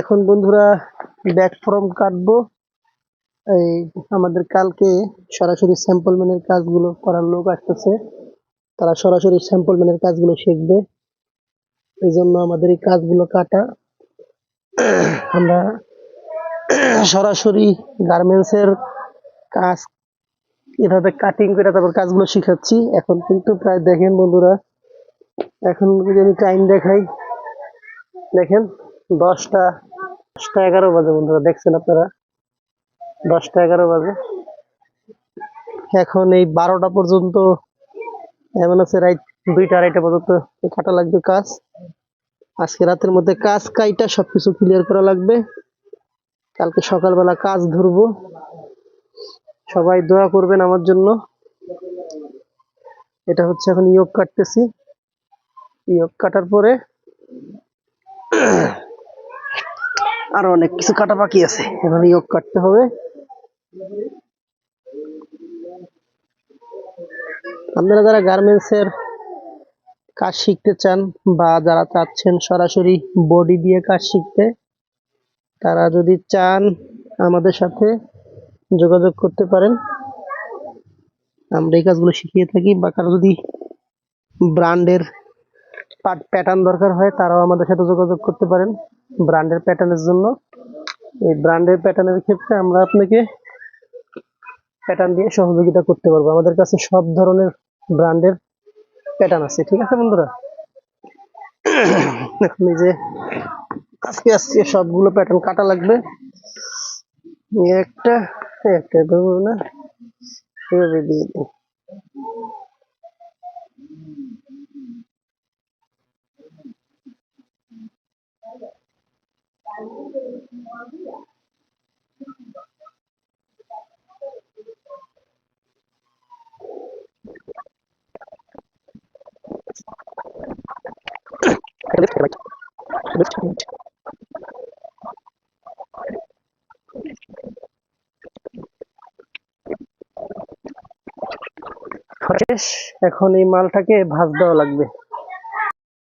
এখন বন্ধুরা back form কাটবো। এই আমাদের কালকে সরাসরি স্যাম্পল ম্যানের কাজগুলো করার লোক আসতেছে। তারা সরাসরি স্যাম্পল ম্যানের কাজগুলো শিখবে। এই জন্য আমাদের এই কাজগুলো কাটা। আমরা সরাসরি গার্মেন্টসের কাজ, এভাবে কাটিং করে তারপর কাজগুলো শিখাচ্ছি। এখন কিন্তু প্রায় দেখেন বন্ধুরা, এখন যদি আমি টাইম দেখাই, দেখেন। দশটা দশটা এগারো বাজে বন্ধুরা, দেখছেন আপনারা? দশটা এগারো বাজে। এখন এই বারোটা পর্যন্ত এমন আছে রাইট দুইটা, আড়াইটা পর্যন্ত কাটা লাগবে কাজ। আজকে রাতের মধ্যে কাজ কাইটা সবকিছু ক্লিয়ার করা লাগবে। কালকে সকালবেলা কাজ ধরবো। সবাই দোয়া করবেন আমার জন্য। এটা হচ্ছে এখন ইয়োগ কাটতেছি। ইয়োগ কাটার পরে আরও অনেক কিছু কাটা বাকি আছে। এখন ইয়োগ কাটতে হবে। আপনারা যারা গার্মেন্টস এর কাজ শিখতে চান বা যারা চাচ্ছেন সরাসরি বডি দিয়ে কাজ শিখতে, তারা যদি চান আমাদের সাথে যোগাযোগ করতে পারেন। আমরা এই কাজগুলো শিখিয়ে থাকি বা কারও যদি ব্র্যান্ডের প্যাটার্ন দরকার হয়, তারাও আমাদের সাথে যোগাযোগ করতে পারেন ব্র্যান্ডের প্যাটার্নের জন্য। এই ব্র্যান্ডের প্যাটার্নের ক্ষেত্রে আমরা আপনাকে প্যাটার্ন দিয়ে সহযোগিতা করতে পারব। আমাদের কাছে সব ধরনের ব্র্যান্ডের প্যাটার্ন আছে, ঠিক আছে বন্ধুরা? এখন যে আজকে আজকে সবগুলো প্যাটার্ন কাটা লাগবে। একটা একটা না এভাবে দিয়ে এখন এই মালটাকে ভাজ দেওয়া লাগবে।